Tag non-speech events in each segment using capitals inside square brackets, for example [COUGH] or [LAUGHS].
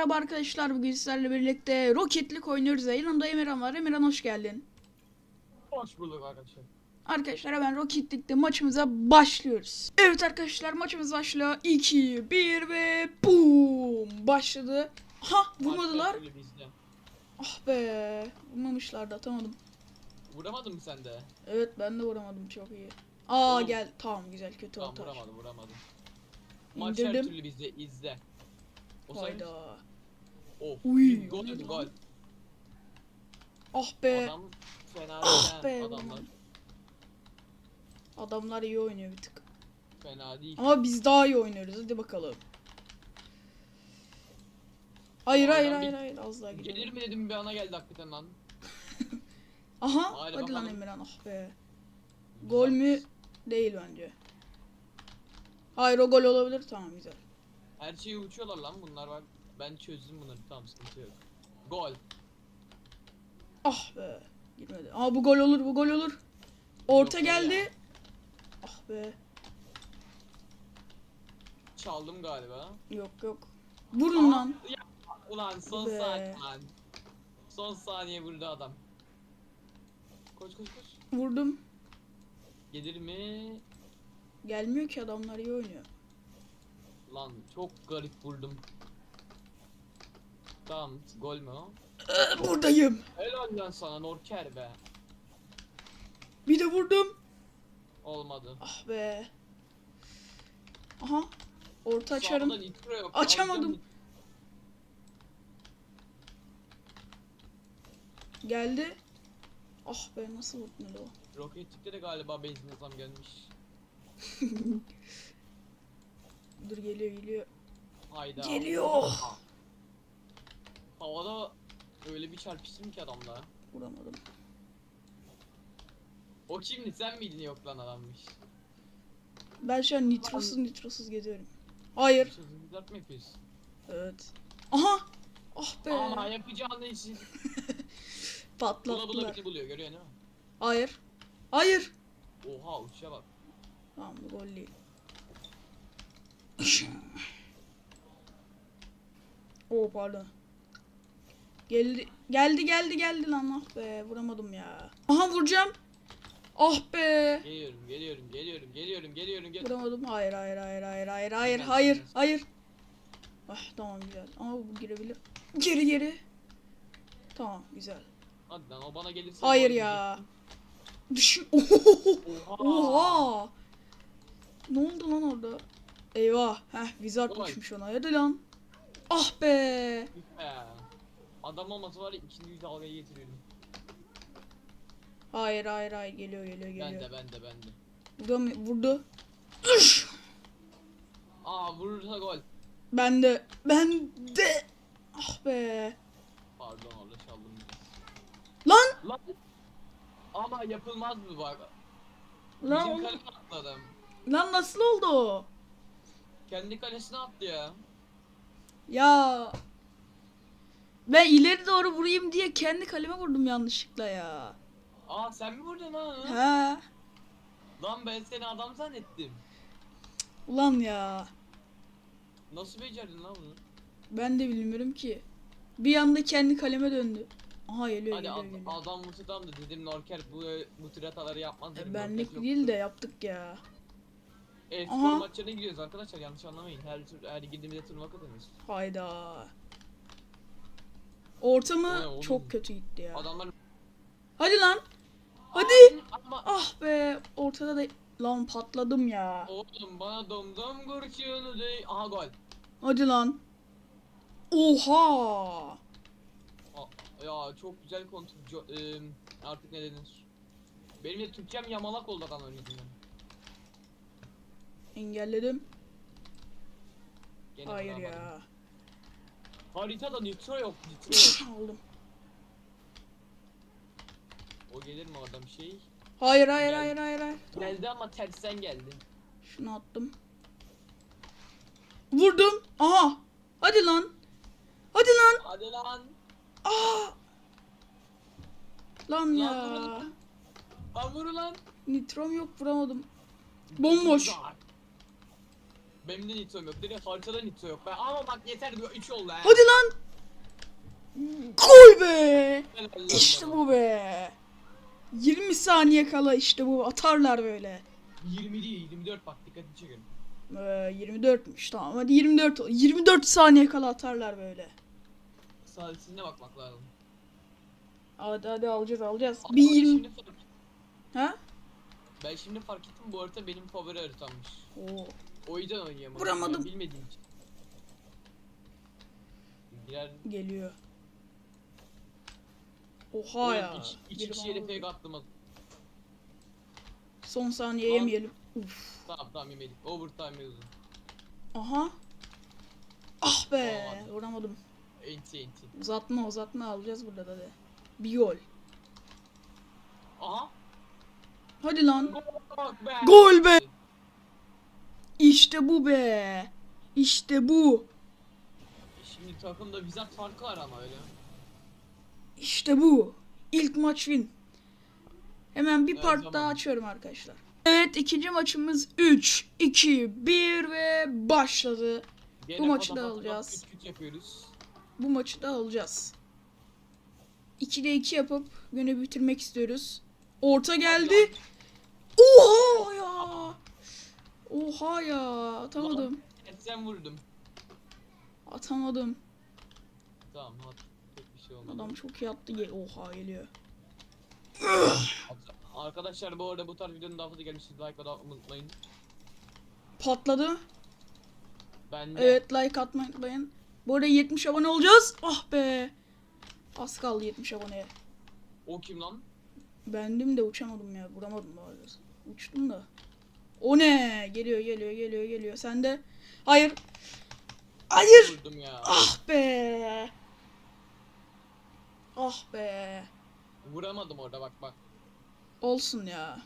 merhaba arkadaşlar. Bugün sizlerle birlikte Rocket League oynuyoruz. Yanımda Emirhan var. Emirhan hoş geldin. Hoş bulduk arkadaşlar. Arkadaşlar Rocket League'de maçımıza başlıyoruz. Evet arkadaşlar maçımız başlıyor. 2, 1 ve boom başladı. Ha vurmadılar. Ah be. Vurmamışlar da atamadım. Vuramadın mı sen de? Evet ben de vuramadım çok iyi. Aa Oğlum. gel. Tamam güzel kötü Tamam oldu. vuramadım vuramadım. Maç her İndirdim. türlü bizde izle. O. Hayda. Of. Uy, Gol gol. Ah be. Adam fena Ah değil be, adamlar. Adamlar iyi oynuyor bir tık. Fena değil. Ama biz daha iyi oynuyoruz. Hadi bakalım. Hayır hayır hayır bir- hayır az daha gidelim. Gelir mi dedim bir ana geldi hakikaten lan. [LAUGHS] Aha Haydi hadi lan bakalım. Emirhan ah be. Gol mü? Değil bence. Hayır o gol olabilir tamam güzel. Her şeyi uçuyorlar lan bunlar bak. Ben çözdüm bunları tamam sıkıntı yok. Gol. Ah be. Girmedi. Aa bu gol olur bu gol olur. Orta Yok ya. geldi. Ah be. Çaldım galiba. Yok yok. Vurun lan. ya, ulan son Be. saniye lan. Son saniye vurdu adam. Koş koş koş. Vurdum. Gelir mi? Gelmiyor ki adamlar iyi oynuyor. Lan çok garip vurdum. Tamam gol mü o? Ee, buradayım. Helal lan sana Norker be. Bir de vurdum. Olmadı. Ah be. Aha. Orta açarım. Sağda nitro yok. Açamadım. Geldi. Ah be nasıl vurdun o? Roketik'te de galiba benzin zam gelmiş. [LAUGHS] Dur geliyor geliyor. Hayda. Geliyor. Havada öyle bir çarpıştım ki adamla. Vuramadım. O kimdi sen miydin yok lan adammış. Ben şu an nitrosuz nitrosuz geziyorum. Hayır. Sözünü düzeltme yapıyorsun. Evet. Aha. Ah be. Ama yapacağın için. [LAUGHS] Bula bula Patlattılar. bizi buluyor görüyor değil mi? Hayır. Hayır. Oha uçuşa bak. Tamam bu gol değil. Oo pardon. Geldi geldi geldi geldi lan ah be vuramadım ya. Aha vuracağım. Ah be. Geliyorum geliyorum geliyorum geliyorum geliyorum gel. Vuramadım. Hayır hayır hayır hayır hayır hayır hayır hayır. Ah tamam güzel. Ama bu girebilir. Geri geri. Tamam güzel. Hadi lan o bana gelirse. Hayır ya. Düşün. [LAUGHS] Oha. Oha. Ne oldu lan orada? Eyvah. Heh Wizard Kolay. düşmüş ona. Hadi lan. Ah be. Adam olmasa var ya ikinci dalgayı getiriyordum. Hayır hayır hayır geliyor geliyor Ben geliyor. de ben de ben de. Vurdu mu? Vurdu. Üş! Aa vurursa gol. Ben de. Ben de. Ah be. Pardon orada çaldım biraz. Lan. Lan. Ama yapılmaz mı bak. Lan, Bizim kaleye attı adam. lan nasıl oldu o? Kendi kalesine attı ya. Ya. Ben ileri doğru vurayım diye kendi kaleme vurdum yanlışlıkla ya. Aa sen mi vurdun ha? He. Lan ben seni adam zannettim. Ulan ya. Nasıl becerdin lan bunu? Ben de bilmiyorum ki. Bir anda kendi kaleme döndü. Aha geliyor Hadi geliyor ad- geliyor. adam mutludan da dedim Norker bu bu tür hataları yapmaz dedim. E, benlik Norker değil de yaptık ya. Evet Aha. spor maçlarına gidiyoruz arkadaşlar yanlış anlamayın. Her tür her girdiğimizde turnuva kazanıyoruz. Hayda. Ortamı oğlum? çok kötü gitti ya. Adamlar Hadi lan. Hadi. ama Ah be. Ortada da lan patladım ya. oğlum bana domdom kurşunu de aha gol. Hadi lan. Oha. Ya çok güzel kontrol. Eee, artık ne denir? Benim de Türkçem yamalak oldu adamların yüzünden. Engelledim. Gene Hayır ya. Haritada nitro yok, nitro yok. [LAUGHS] Aldım. o gelir mi oradan bir şey? Hayır hayır Gel. hayır hayır hayır. Geldi ama tersten geldi. Şunu attım. Vurdum. Aha. Hadi lan. Hadi lan. Hadi lan. Aa. Lan ya. lan. Lan vur lan. Nitrom yok vuramadım. Bomboş. Benim de nitrom yok. Direkt haritada nitro yok. Ben, ama bak yeter diyor 3 oldu ha. Hadi lan. Gol be. İşte bu be. 20 saniye kala işte bu atarlar böyle. 20 değil 24 bak dikkatini çekelim. Ee, 24'müş tamam hadi 24 ol- 24 saniye kala atarlar böyle. Sadesine bakmak lazım. Hadi hadi alacağız alacağız. Bir ben 20 şimdi fark- ha? Ben şimdi fark ettim bu harita benim favori haritammış. Oo. O yüzden oynayamadım. Vuramadım. bilmediğim için. Birer Geliyor. Oha ya. İki, iki bana fake attım. Son saniye Lan. yemeyelim. Uf. Tamam tamam yemedik. Overtime uzun. Aha. Ah be. Aa. Vuramadım. Enti enti. Uzatma uzatma alacağız burada da de. Bir gol. Aha. Hadi lan. Gol bak be. Gol be. İşte bu be. İşte bu. Şimdi takımda bizzat farkı var ama öyle. İşte bu. İlk maç win. Hemen bir Her part zaman. daha açıyorum arkadaşlar. Evet ikinci maçımız 3, 2, 1 ve başladı. Gene Bu maçı da alacağız. Küt küt yapıyoruz. Bu maçı da alacağız. 2'de 2 yapıp günü bitirmek istiyoruz. Orta geldi. Oha ya. Oha ya. Atamadım. Sen vurdum. Atamadım. Tamam hadi. Pek bir şey olmadı. Adam çok iyi attı. Gel Oha geliyor. Arkadaşlar bu arada bu tarz videonun daha fazla gelmesi like atmayı unutmayın. Patladı. Ben de Evet like atmayı unutmayın. Bu arada 70 abone olacağız. Ah be. Az kaldı 70 aboneye. o kim lan? Bendim de uçamadım ya. Vuramadım daha. Uçtum da. O ne? Geliyor geliyor geliyor geliyor. Sen de. Hayır. Hayır. Ah be. Ah be. Vuramadım orada bak bak. Olsun ya.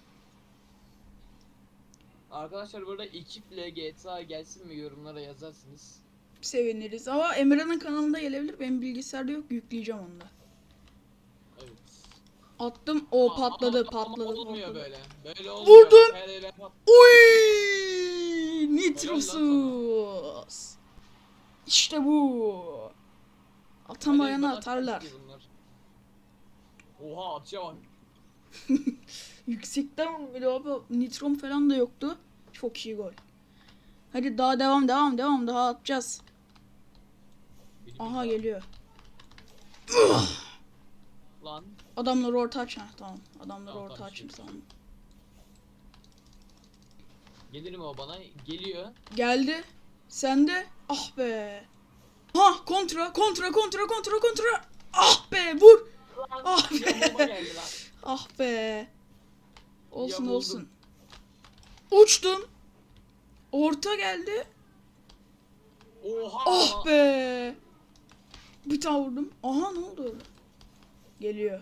Arkadaşlar burada ekiple GTA gelsin mi yorumlara yazarsınız. Seviniriz. Ama Emre'nin kanalında gelebilir. Benim bilgisayarda yok. Yükleyeceğim onu da. Attım. O Aa, patladı ama- patladı. olmuyor patladı. böyle. Böyle olmuyor. Vurdum. Pat- Uy! Nitrosuz. İşte bu. Bana atarlar. bunlar. Oha atışa bak. [LAUGHS] Yüksekten bile abi nitrom falan da yoktu. Çok iyi gol. Hadi daha devam devam devam daha atacağız. Aha geliyor. daha- [LAUGHS] Lan. Adamları orta aç. ha tamam. Adamları Tamam, orta tamam, açayım sandım. Gelir mi o bana? Geliyor. Geldi. Sende. Ah be. Ha kontra kontra kontra kontra kontra. Ah be vur. Lan. Ah be. [LAUGHS] Ah be. Olsun buldum. olsun. Uçtun. Orta geldi. Oha. Ah be. Bir tane vurdum. Aha ne oldu öyle? Geliyor.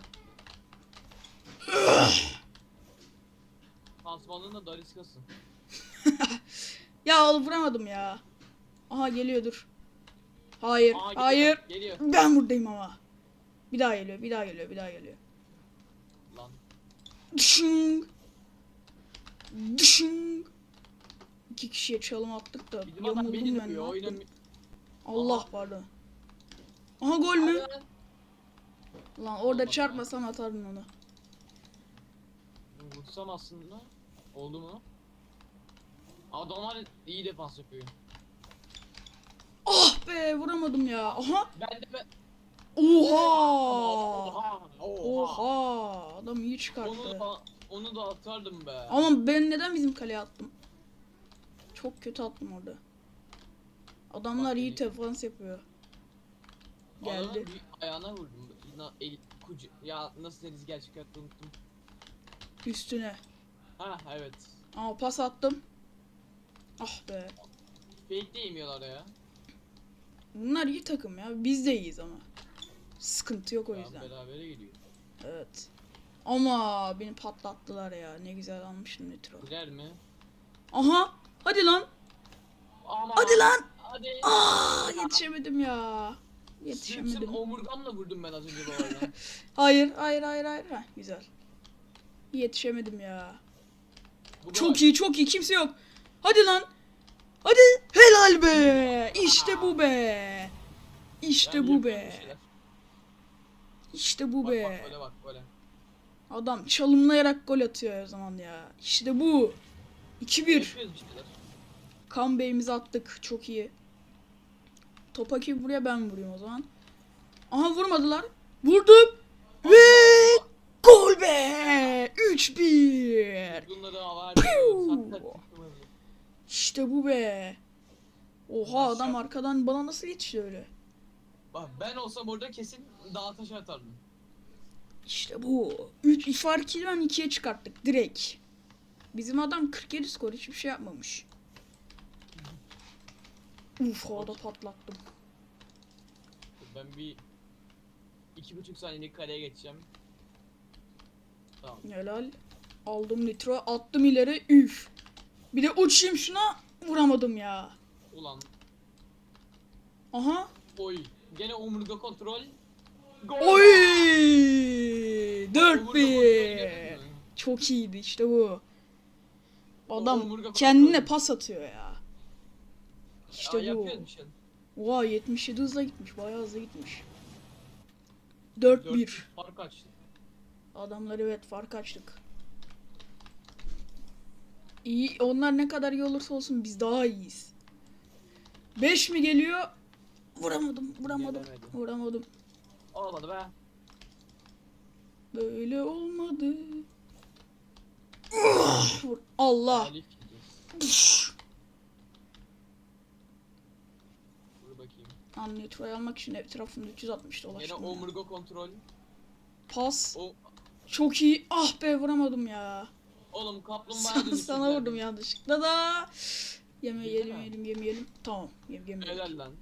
Tasmanın da dariskası. [LAUGHS] Ya oğlum vuramadım ya. Aha geliyor dur. Hayır. Aa, geliyor, hayır. Geliyor. Ben buradayım ama. Bir daha geliyor. Bir daha geliyor. Bir daha geliyor. Lan. Dışing. Dışing. İki kişiye çalım attık da yamuldum ben. Oyunun... Allah Aha. pardon. Aha gol mü? Lan. Lan orada Olmadı çarpmasan atardın onu. Vursam aslında. Oldu mu? Adamlar iyi defans yapıyor. Ah be vuramadım ya. Aha. Ben de ben... Oha. Oha. Oha. Oha. Adam iyi Onu çıkarttı. da, onu da atardım be. Ama ben neden bizim kaleye attım? Çok kötü attım orada. Adamlar Bak, iyi iyi. defans yapıyor. Adamın Geldi. bir ayağına vurdum. Na, el, kucu, ya nasıl deniz gerçek hayatta unuttum. Üstüne. Ha evet. Ama pas attım. Ah be. Fake de yemiyorlar ya. Bunlar iyi takım ya. Biz de iyiyiz ama. Sıkıntı yok o yüzden. berabere gidiyor. Evet. Ama beni patlattılar ya. Ne güzel almıştım nitro. Girer mi? Aha. Hadi lan. Ama Hadi lan. Hadi. Aa yetişemedim ya. Yetişemedim. omurgamla vurdum ben az önce bu arada. [LAUGHS] Hayır, hayır, hayır, hayır. Heh, güzel. Yetişemedim ya. Bu Çok iyi, çok iyi. Kimse yok. Hadi lan. Hadi helal be. İşte bu be. İşte bu be. İşte bu Bak be. bak böyle bak böyle. Adam çalımlayarak gol atıyor o zaman ya. İşte bu. 2-1. Yapıyoruz bir şeyler. Comeback'imizi attık. Çok iyi. Topa kim buraya ben vurayım o zaman. Aha vurmadılar. Vurdum. Ve gol be. 3-1. Bunları hava Piu! her İşte bu be. Oha adam arkadan bana nasıl yetişti öyle. Bak ben olsam orada kesin dağa taşı atardım. İşte bu. 3 farkı ben 2'ye çıkarttık direkt. Bizim adam 47 skor hiçbir şey yapmamış. Uf havada patlattım. Ben bir iki buçuk saniyelik kaleye geçeceğim. Tamam. Helal. Aldım nitro attım ileri üf. Bir de uçayım şuna vuramadım ya. Ulan Aha. oy. Gene omurga kontrol. Gol. Oy! Omurga kontrolü 4-1. gördün mü? Çok iyiydi işte bu. Adam kendine pas atıyor ya. İşte Aa, bu. Oha 77 hızla gitmiş. Bayağı hızlı gitmiş. 4-1. Dört Fark açtı. Adamlar evet fark açtık. İyi onlar ne kadar iyi olursa olsun biz daha iyiyiz. 5 mi geliyor? Vuramadım, vuramadım, Gelemedi. vuramadım. Olmadı be. Böyle olmadı. Vur. Allah. Elif gidiyoruz. Dur Lan nitroyu almak için etrafımda 360 Gene dolaştım. ya. omurga kontrol. Pas. O Çok iyi. Ah be vuramadım ya. oğlum kaplumbağa Sana, sana vurdum yanlışlıkla da. Yemeyelim, Yesene. yemeyelim, yemeyelim. Tamam, yem, yemeyelim. Helal lan.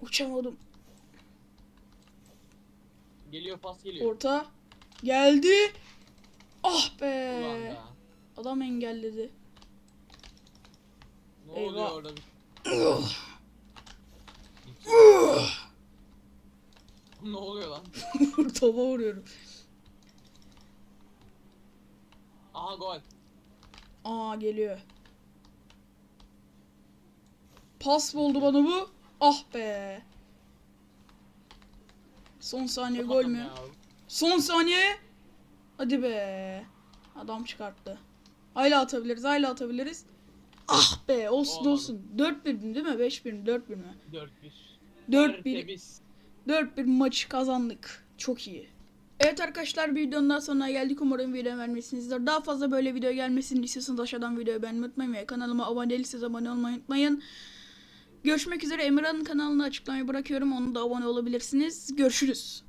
Uçamadım. Geliyor pas geliyor. Orta. Geldi. Ah be. Adam engelledi. Ne Eyvah. oluyor orada? Ne oluyor lan? Topa vuruyorum. Aha gol. Aa geliyor. Pas oldu bana bu. Ah be. Son saniye gol mü? Son saniye. Hadi be. Adam çıkarttı. Hala atabiliriz, hala atabiliriz. Ah be, olsun Olmadı. olsun. 4-1 mi değil mi? 5-1 mi? 4-1 mi? 4-1. 4-1 Tertemiz. 4-1 maçı kazandık. Çok iyi. Evet arkadaşlar bir videonun daha sonuna geldik. Umarım video vermişsinizdir. Daha fazla böyle video gelmesini istiyorsanız aşağıdan videoyu beğenmeyi unutmayın ve kanalıma abone değilseniz abone olmayı unutmayın. Görüşmek üzere. Emirhan'ın kanalını açıklamaya bırakıyorum. Onu da abone olabilirsiniz. Görüşürüz.